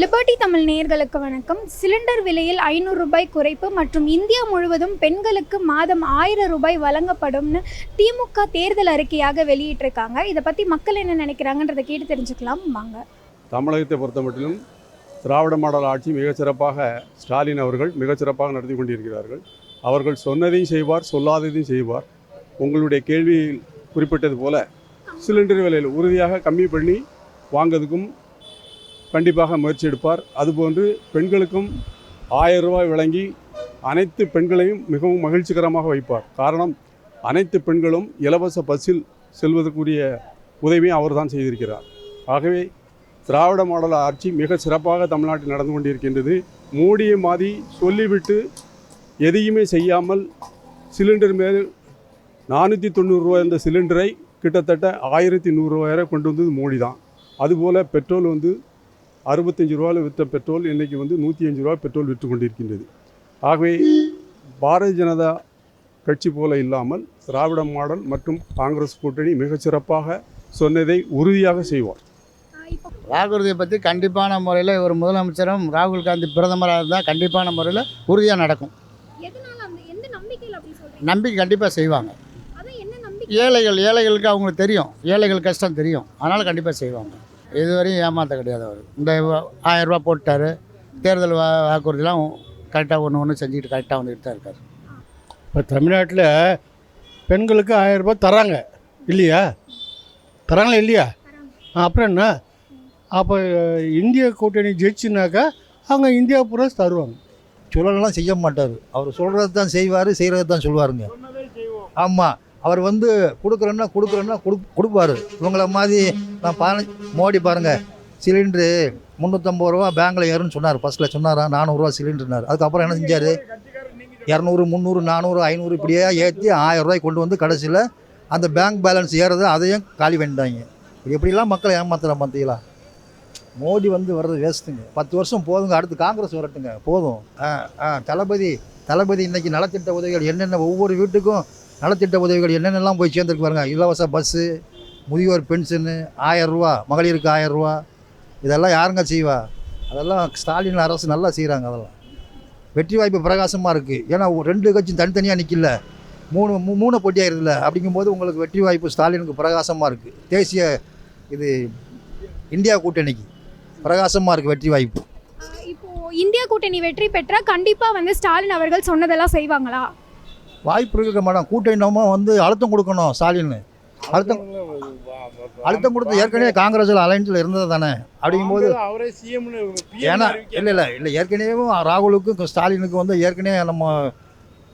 Liberty Tamil நேயர்களுக்கு வணக்கம். Cylinder விலையில் ஐநூறு ரூபாய் குறைப்பு மற்றும் இந்தியா முழுவதும் பெண்களுக்கு மாதம் ஆயிரம் ரூபாய் வழங்கப்படும்னு திமுக தேர்தல் அறிக்கையாக வெளியிட்டிருக்காங்க. இதை பற்றி மக்கள் என்ன நினைக்கிறாங்கன்றதை கேட்டு தெரிஞ்சுக்கலாம். வாங்க. தமிழகத்தை பொறுத்தமட்டிலும் திராவிட மாடல் ஆட்சி மிகச்சிறப்பாக ஸ்டாலின் அவர்கள் மிகச்சிறப்பாக நடத்தி கொண்டிருக்கிறார்கள். அவர்கள் சொன்னதையும் செய்வார் சொல்லாததையும் செய்வார். உங்களுடைய கேள்வியில் குறிப்பிட்டது போல சிலிண்டர் விலையில் உறுதியாக கம்மி பண்ணி வாங்கிறதுக்கும் கண்டிப்பாக முயற்சி எடுப்பார். அதுபோன்று பெண்களுக்கும் ஆயிரம் ரூபாய் வழங்கி அனைத்து பெண்களையும் மிகவும் மகிழ்ச்சிகரமாக வைப்பார். காரணம் அனைத்து பெண்களும் இலவச பஸ்ஸில் செல்வதற்குரிய உதவியும் அவர்தான் செய்திருக்கிறார். ஆகவே திராவிட மாடல் ஆட்சி மிக சிறப்பாக தமிழ்நாட்டில் நடந்து கொண்டிருக்கின்றது. மோடியை மாதி சொல்லிவிட்டு எதையுமே செய்யாமல் சிலிண்டர் மேல் நானூற்றி தொண்ணூறுரூவா இந்த சிலிண்டரை கிட்டத்தட்ட ஆயிரத்தி நூறுரூவா கொண்டு வந்தது மோடி தான் அதுபோல் பெட்ரோல் வந்து அறுபத்தஞ்சு ரூபாயில் விற்ற பெட்ரோல் இன்றைக்கி வந்து நூற்றி அஞ்சு ரூபா பெட்ரோல் விற்று கொண்டிருக்கின்றது ஆகவே பாரதிய ஜனதா கட்சி போல இல்லாமல் திராவிட மாடல் மற்றும் காங்கிரஸ் கூட்டணி மிகச் சிறப்பாக சொன்னதை உறுதியாக செய்வார். இப்போ ராகுல்காந்தியை பற்றி கண்டிப்பான முறையில் ஒரு முதலமைச்சரும் ராகுல் காந்தி பிரதமராக இருந்தால் கண்டிப்பான முறையில் உறுதியாக நடக்கும். எதனால அந்த எந்த நம்பிக்கையில் அப்படி சொல்றீங்க? நம்பிக்கை கண்டிப்பாக செய்வாங்க. ஏழைகள் ஏழைகளுக்கு அவங்களுக்கு தெரியும். ஏழைகள் கஷ்டம் தெரியும். அதனால் கண்டிப்பாக செய்வாங்க. இதுவரையும் ஏமாற்ற கிடையாது அவர். இந்த ஆயிரம் ரூபாய் போட்டார் தேர்தல் வா வாக்குறுதிலாம் கரெக்டாக ஒன்று ஒன்று செஞ்சுக்கிட்டு கரெக்டாக வந்துக்கிட்டு தான் இருக்கார். இப்போ தமிழ்நாட்டில் பெண்களுக்கு ஆயிரம் ரூபாய் தராங்க இல்லையா? தராங்களா இல்லையா? ஆ, அப்புறம் என்ன? அப்போ இந்திய கூட்டணி ஜெயிச்சுனாக்கா அவங்க இந்தியா பூரா தருவாங்க. சொல்லலாம் செய்ய மாட்டார். அவர் சொல்கிறது தான் செய்வார் செய்கிறது தான் சொல்லுவாருங்க. ஆமாம் அவர் வந்து கொடுக்குறோன்னா கொடுக்குறேன்னா கொடு கொடுப்பாரு. இவங்கள மாதிரி நான் பாரு மோடி பாருங்கள் சிலிண்ட்ரு முந்நூற்றம்பது ரூபா பேங்கில் ஏறுன்னு சொன்னார். ஃபஸ்ட்டில் சொன்னாரா நானூறுரூவா சிலிண்டர்னார். அதுக்கப்புறம் என்ன செஞ்சார்? இரநூறு முந்நூறு நானூறு ஐநூறு இப்படியே ஏற்றி ஆயிரம் கொண்டு வந்து கடைசியில் அந்த பேங்க் பேலன்ஸ் ஏறது அதையும் காலி பண்ணிட்டாங்க. எப்படிலாம் மக்களை ஏமாத்துறா பார்த்தீங்களா மோடி வந்து வர்றது வேஸ்ட்டுங்க பத்து வருஷம் போதுங்க அடுத்து காங்கிரஸ் வரட்டுங்க. போதும். ஆ ஆ தளபதி தளபதி இன்றைக்கி நலத்திட்ட உதவிகள் என்னென்ன ஒவ்வொரு வீட்டுக்கும் நலத்திட்ட உதவிகள் என்னென்னலாம் போய் சேர்ந்துருக்கு பாருங்க. இலவச பஸ்ஸு முதியோர் பென்ஷனு ஆயரூவா மகளிருக்கு ஆயரூவா இதெல்லாம் யாருங்க செய்வா? அதெல்லாம் ஸ்டாலின் அரசு நல்லா செய்கிறாங்க அதெல்லாம். வெற்றி வாய்ப்பு பிரகாசமாக இருக்குது ஏன்னா ஒரு ரெண்டு கட்சியும் தனித்தனியாக நிற்கல மூணு மூ- மூணு போட்டியாக அப்படிங்கும்போது உங்களுக்கு வெற்றி வாய்ப்பு ஸ்டாலினுக்கு பிரகாசமாக இருக்குது தேசிய இது இந்தியா கூட்டணிக்கு பிரகாசமாக இருக்குது வெற்றி வாய்ப்பு. இப்போ இந்தியா கூட்டணி வெற்றி பெற்றால் கண்டிப்பாக வந்து ஸ்டாலின் அவர்கள் சொன்னதெல்லாம் செய்வாங்களா? வாய்ப்பு இருக்க மேடம். கூட்டணி நம்ம வந்து அழுத்தம் கொடுக்கணும் ஸ்டாலின் அழுத்தம் அழுத்தம் கொடுத்து ஏற்கனவே காங்கிரஸில் அலைன்ஸில் இருந்தது தானே. அப்படிங்கும்போது அவரே சிஎம்னு ஏன்னா இல்லை இல்லை இல்லை. ஏற்கனவே ராகுலுக்கும் ஸ்டாலினுக்கும் வந்து ஏற்கனவே நம்ம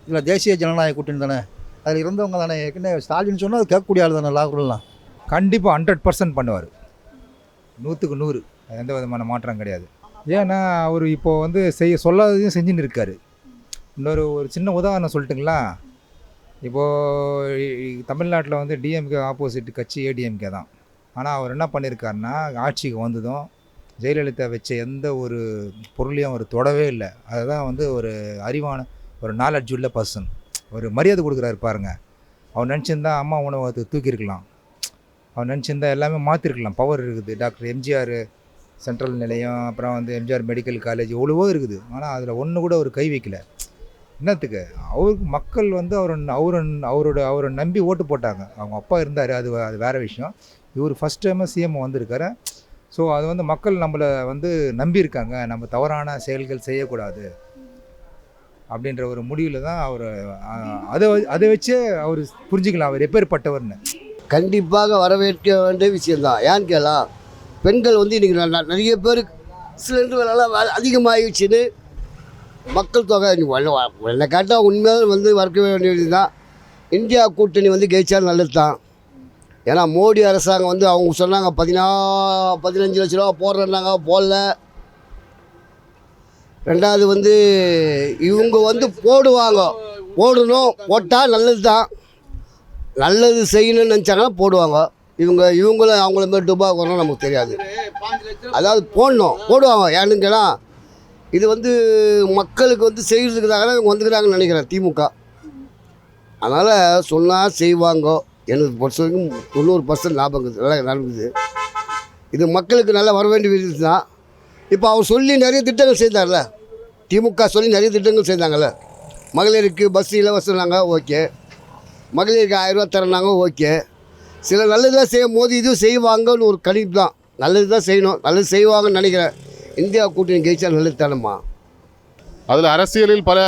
இல்லை தேசிய ஜனநாயக கூட்டணி தானே. அதில் இருந்தவங்க தானே. ஏற்கனவே ஸ்டாலின் சொன்னால் அது கேட்கக்கூடிய ஆள் தானே ராகுல்லாம். கண்டிப்பாக ஹண்ட்ரட் பர்சன்ட் பண்ணுவார். நூற்றுக்கு நூறு. அது எந்த விதமான மாற்றம் கிடையாது. ஏன்னா அவர் இப்போ வந்து செய்ய சொல்லாததையும் செஞ்சுன்னு இருக்காரு. இன்னொரு ஒரு சின்ன உதாரணம் சொல்லட்டுங்களா இப்போது தமிழ்நாட்டில் வந்து டிஎம்கே ஆப்போசிட் கட்சி ஏடிஎம்கே தான். ஆனால் அவர் என்ன பண்ணியிருக்காருன்னா ஆட்சிக்கு வந்ததும் ஜெயலலிதா வச்ச எந்த ஒரு பொருளையும் அவர் தொடவே இல்லை. அதுதான் வந்து ஒரு அறிவான ஒரு நாலெட்ஜ் உள்ள பர்சன் ஒரு மரியாதை கொடுக்குறாரு பாருங்க. அவர் நினச்சிருந்தா அம்மா உணவகத்தை தூக்கியிருக்கலாம். அவர் நினச்சிருந்தா எல்லாமே மாற்றிருக்கலாம் பவர் இருக்குது. டாக்டர் எம்ஜிஆர் சென்ட்ரல் நிலையம் அப்புறம் வந்து எம்ஜிஆர் மெடிக்கல் காலேஜ் எவ்வளவோ இருக்குது. ஆனால் அதில் ஒன்று கூட ஒரு கை வைக்கல. என்னத்துக்கு? அவருக்கு மக்கள் வந்து அவரை அவர் அவரோட அவரை நம்பி ஓட்டு போட்டாங்க. அவங்க அப்பா இருந்தார் அது அது வேறு விஷயம். இவர் ஃபஸ்ட் டைமாக சிஎம் வந்திருக்காரு. ஸோ அது வந்து மக்கள் நம்மளை வந்து நம்பியிருக்காங்க. நம்ம தவறான செயல்கள் செய்யக்கூடாது. அப்படின்ற ஒரு முடிவில் தான் அவர் அதை அதை வச்சே அவர் புரிஞ்சுக்கலாம். அவர் எப்பேற்பட்டவர்னு கண்டிப்பாக வரவேற்க வேண்டிய விஷயந்தான் ஏன்னு கேளா? பெண்கள் வந்து இன்றைக்கி நிறைய பேர் சிலிண்டர் விலைலாம் அதிகமாகிடுச்சின்னு மக்கள் தொகை என்னை கேட்டால் உண்மையாக வந்து வறுக்க வேண்டியது தான் இந்தியா கூட்டணி வந்து ஜெயிச்சா நல்லது தான் ஏன்னா மோடி அரசாங்கம் வந்து அவங்க சொன்னாங்க பதினா பதினஞ்சு லட்ச ரூபா போடுறேன்னாங்க போடல. ரெண்டாவது வந்து இவங்க வந்து போடுவாங்க. போடணும் போட்டால் நல்லது தான் நல்லது செய்யணும்னு நினச்சாங்கன்னா போடுவாங்க. இவங்க இவங்களும் அவங்கள மாதிரி டுபாக் வரணும் நமக்கு தெரியாது. அதாவது போடணும் போடுவாங்க. ஏன்னு கேட்டால் இது வந்து மக்களுக்கு வந்து செய்கிறதுக்கு தான் இவங்க வந்துக்கிறாங்கன்னு நினைக்கிறேன் திமுக. அதனால் சொன்னால் செய்வாங்க. எனக்கு பொறுத்த வரைக்கும் தொண்ணூறு பர்சன்ட் லாபம் நல்லா நடக்குது. இது மக்களுக்கு நல்லா வர வேண்டிய விஷயம் தான். இப்போ அவர் சொல்லி நிறைய திட்டங்கள் செய்தார்ல. திமுக சொல்லி நிறைய திட்டங்கள் செய்தாங்கல்ல. மகளிருக்கு பஸ் இலவசம்னாங்க ஓகே. மகளிருக்கு ஆயிரரூவா தரனாங்க ஓகே. சில தான் செய்யும் போது இதுவும் செய்வாங்கன்னு ஒரு கணிப்பு தான். நல்லது தான் செய்யணும் நல்லது செய்வாங்கன்னு நினைக்கிறேன். இந்தியா கூட்டணி ஜெயிச்சா நல்லது தானம்மா அதில் அரசியலில் பல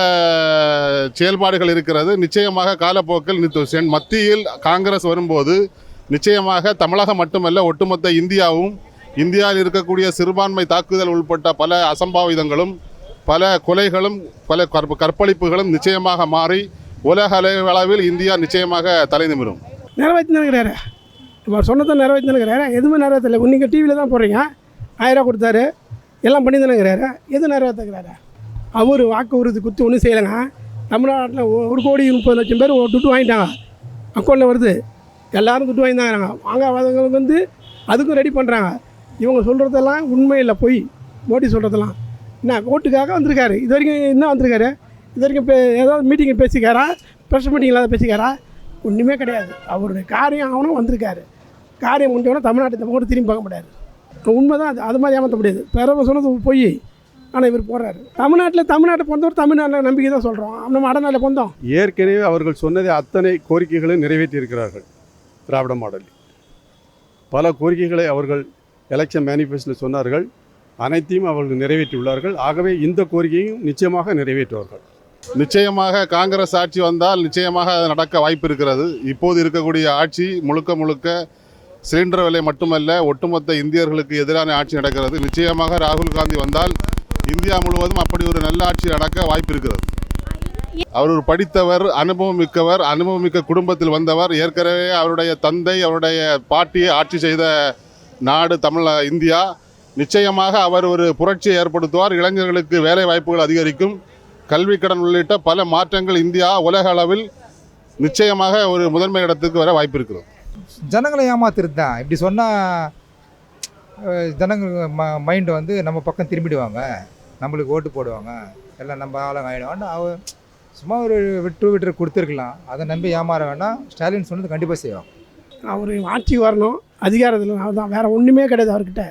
செயல்பாடுகள் இருக்கிறது. நிச்சயமாக காலப்போக்கில் மத்தியில் காங்கிரஸ் வரும்போது நிச்சயமாக தமிழகம் மட்டுமல்ல ஒட்டுமொத்த இந்தியாவும் இந்தியாவில் இருக்கக்கூடிய சிறுபான்மை தாக்குதல் உள்பட்ட பல அசம்பாவிதங்களும் பல கொலைகளும் பல கற்ப கற்பழிப்புகளும் நிச்சயமாக மாறி உலக அளவில் இந்தியா நிச்சயமாக தலை நிமிரும். நிறைவேற்றி இருக்கிறாரு இப்போ சொன்னதை நிறைவேற்றி இருக்கிறாரு எதுவுமே நிறைவேற்றல. நீங்கள் டிவியில் தான் போடுறீங்க. ஆயிரம் கொடுத்தாரு. எல்லாம் பண்ணி தானேங்கிறாரு எது நிறைவேற்றுக்கிறாரு அவர் வாக்கு உறுதி குத்தி ஒன்றும் செய்யலைங்க. தமிழ்நாட்டில் ஒரு கோடி முப்பது லட்சம் பேர் ஒரு துட்டு வாங்கிட்டாங்க. அக்கௌண்ட்டில் வருது. எல்லோரும் துட்டு வாங்கி வாங்காதவங்களுக்கு வந்து அதுக்கும் ரெடி பண்ணுறாங்க இவங்க சொல்கிறதெல்லாம் உண்மை இல்லை பொய். மோடி சொல்கிறதெல்லாம் என்ன ஓட்டுக்காக வந்திருக்காரு. இது வரைக்கும் என்ன வந்திருக்காரு? இது வரைக்கும் பே ஏதாவது மீட்டிங்கில் பேசிக்காரா? ப்ரெஸ் மீட்டிங்கில் ஏதாவது பேசிக்காரா? ஒன்றுமே கிடையாது. அவருடைய காரியம் அவனும் வந்திருக்காரு. காரியம் முடிஞ்சவொடனே தமிழ்நாட்டை கூட திரும்பி பார்க்க முடியாது உண்மை தான் அது அது மாதிரி ஏமாற்ற முடியாது. பிறவங்க சொன்னது பொய். ஆனால் இவர் போடுறாரு தமிழ்நாட்டில் தமிழ்நாட்டை பொறுத்தவரை தமிழ்நாட்டில் நம்பிக்கை தான் சொல்கிறோம் நம்ம வடநாட்டில் பொந்தோம். ஏற்கனவே அவர்கள் சொன்னதை அத்தனை கோரிக்கைகளை நிறைவேற்றியிருக்கிறார்கள் திராவிட மாடலில் பல கோரிக்கைகளை அவர்கள் எலெக்ஷன் மேனிஃபெஸ்டோவில் சொன்னார்கள். அனைத்தையும் அவர்கள் நிறைவேற்றியுள்ளார்கள். ஆகவே இந்த கோரிக்கையும் நிச்சயமாக நிறைவேற்றுவார்கள். நிச்சயமாக காங்கிரஸ் ஆட்சி வந்தால் நிச்சயமாக அது நடக்க வாய்ப்பு இருக்கிறது. இப்போது இருக்கக்கூடிய ஆட்சி முழுக்க முழுக்க சிலிண்டர் விலை மட்டுமல்ல ஒட்டுமொத்த இந்தியர்களுக்கு எதிரான ஆட்சி நடக்கிறது. நிச்சயமாக ராகுல் காந்தி வந்தால் இந்தியா முழுவதும் அப்படி ஒரு நல்ல ஆட்சி நடக்க வாய்ப்பு இருக்கிறது. அவர் ஒரு படித்தவர் அனுபவம் மிக்கவர் அனுபவம் மிக்க குடும்பத்தில் வந்தவர். ஏற்கனவே அவருடைய தந்தை அவருடைய பாட்டியை ஆட்சி செய்த நாடு தமிழ் இந்தியா. நிச்சயமாக அவர் ஒரு புரட்சியை ஏற்படுத்துவார். இளைஞர்களுக்கு வேலை வாய்ப்புகள் அதிகரிக்கும். கல்வி கடன் உள்ளிட்ட பல மாற்றங்கள் இந்தியா உலக அளவில் நிச்சயமாக ஒரு முதன்மை இடத்துக்கு வர வாய்ப்பு இருக்கிறது. ஜனங்களை ஏமாத்துறது தான். இப்படி சொன்னால் ஜனங்கள் ம மைண்டு வந்து நம்ம பக்கம் திரும்பிடுவாங்க. நம்மளுக்கு ஓட்டு போடுவாங்க. எல்லாம் நம்ம ஆளுங்க ஆகிடுவான்னு அவ சும்மா ஒரு விட்டு விட்டு கொடுத்துருக்கலாம். அதை நம்பி ஏமாற வேண்டாம் ஸ்டாலின் சொன்னது கண்டிப்பாக செய்வோம் அவர் ஆட்சிக்கு வரணும் அதிகாரத்தில் அதுதான் வேறு ஒன்றுமே கிடையாது அவர்கிட்ட.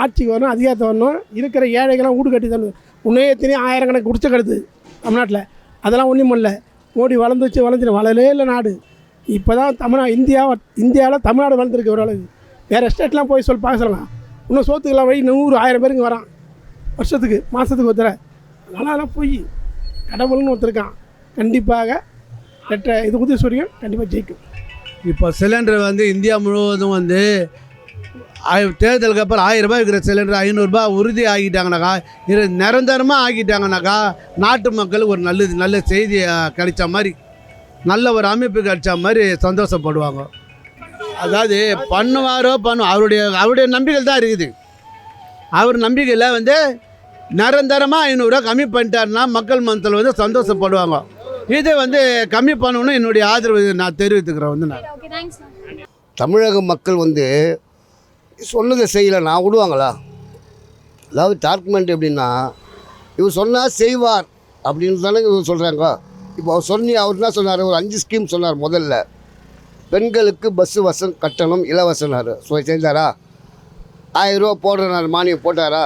ஆட்சிக்கு வரணும் அதிகாரத்தை வரணும். இருக்கிற ஏழைகள்லாம் வீடு கட்டி தரணும் உன்னையே ஆயிரம் ஆயிரக்கணக்கு குடிச்ச கிடது தமிழ்நாட்டில். அதெல்லாம் ஒன்றும் இல்லை மோடி வளர்ந்துச்சு வளர்ந்துச்சு வளரலே இல்லை நாடு. இப்போ தான் தமிழ்நா இந்தியா இந்தியாவில் தமிழ்நாடு வளர்ந்துருக்கு ஓரளவு வேறு ஸ்டேட்லாம் போய் சொல்லி பார்க்க சொல்லலாம். இன்னும் சோத்துக்கெல்லாம் வழி நூறு ஆயிரம் பேருக்கு வரான். வருஷத்துக்கு மாதத்துக்கு ஒருத்தர. அதனால் அதெல்லாம் போய் கடவுள்னு ஒருத்தருக்கான் கண்டிப்பாக ரெட்ட இது உதயசூரியன் கண்டிப்பாக ஜெயிக்கும். இப்போ சிலிண்டர் வந்து இந்தியா முழுவதும் வந்து தேர்தலுக்கு அப்புறம் ஆயிரம் ரூபாய் இருக்கிற சிலிண்டர் ஐநூறுரூபா உறுதி ஆகிட்டாங்கனாக்கா இது நிரந்தரமாக ஆகிட்டாங்கனாக்கா நாட்டு மக்களுக்கு ஒரு நல்லது நல்ல செய்தி கிடைச்ச மாதிரி நல்ல ஒரு அமைப்பு கிடைச்ச மாதிரி சந்தோஷப்படுவாங்க. அதாவது பண்ணுவாரோ பண்ணு அவருடைய அவருடைய நம்பிக்கையில் தான் இருக்குது. அவர் நம்பிக்கையில் வந்து நிரந்தரமாக ஐநூறுரூவா கம்மி பண்ணிட்டாருன்னா மக்கள் மனத்தில் வந்து சந்தோஷப்படுவாங்க. இதை வந்து கம்மி பண்ணணும்னு என்னுடைய ஆதரவு நான் தெரிவித்துக்கிறேன் வந்து நான். தமிழக மக்கள் வந்து சொன்னதை செய்யலைன்னா விடுவாங்களா? அதாவது டாக்குமெண்ட் எப்படின்னா இவர் சொன்னால் செய்வார் அப்படின்னு தானே இவர் சொல்கிறாங்க இப்போ அவர் சொன்னி அவர் என்ன சொன்னார்? ஒரு அஞ்சு ஸ்கீம் சொன்னார் முதல்ல. பெண்களுக்கு பஸ்ஸு வசம் கட்டணம் இலவசனார் ஸோ செஞ்சாரா? ஆயிரரூவா போடுறனார் மானியம் போட்டாரா?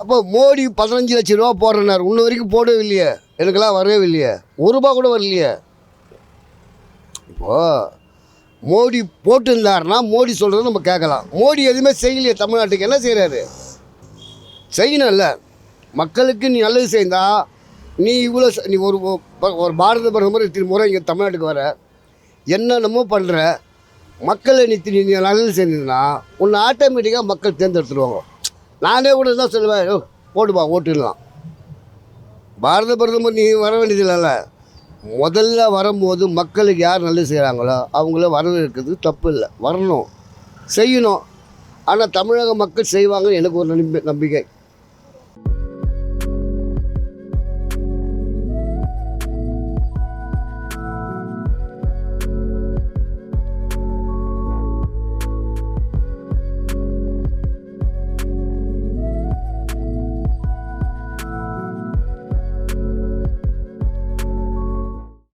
அப்போ மோடி பதினஞ்சு லட்ச ரூபா போடுறனார் இன்ன வரைக்கும் போடவே இல்லையே எனக்கெல்லாம் வரவே இல்லையே ஒரு ரூபா கூட வரலையே. இப்போது மோடி போட்டிருந்தாருன்னா மோடி சொல்கிறத நம்ம கேட்கலாம். மோடி எதுவுமே செய்யலையே தமிழ்நாட்டுக்கு. என்ன செய்கிறாரு செய்யணும்ல மக்களுக்கு நீ நல்லது செய்தால் நீ இவ்வளோ நீ ஒரு ஒரு- ஒரு பாரத பிரதமர் இத்தனை முறை இங்கே தமிழ்நாட்டுக்கு வர என்னென்னமோ பண்ணுற மக்களை நீ நீ நல்லது செஞ்சதுன்னா உன்னை ஆட்டோமேட்டிக்காக மக்கள் தேர்ந்தெடுத்துருவாங்க. நானே கூட தான் சொல்லுவேன் ஓட்டுப்பா ஓட்டுடலாம். ஓட்டுலாம் பாரத பிரதமர் நீ வர வேண்டியதில்லைல்ல. முதல்ல வரும்போது மக்களுக்கு யார் நல்லது செய்கிறாங்களோ அவங்கள வரவேற்கிறது தப்பு இல்லை. வரணும். செய்யணும். ஆனால் தமிழக மக்கள் செய்வாங்கன்னு எனக்கு ஒரு நம்பி நம்பிக்கை.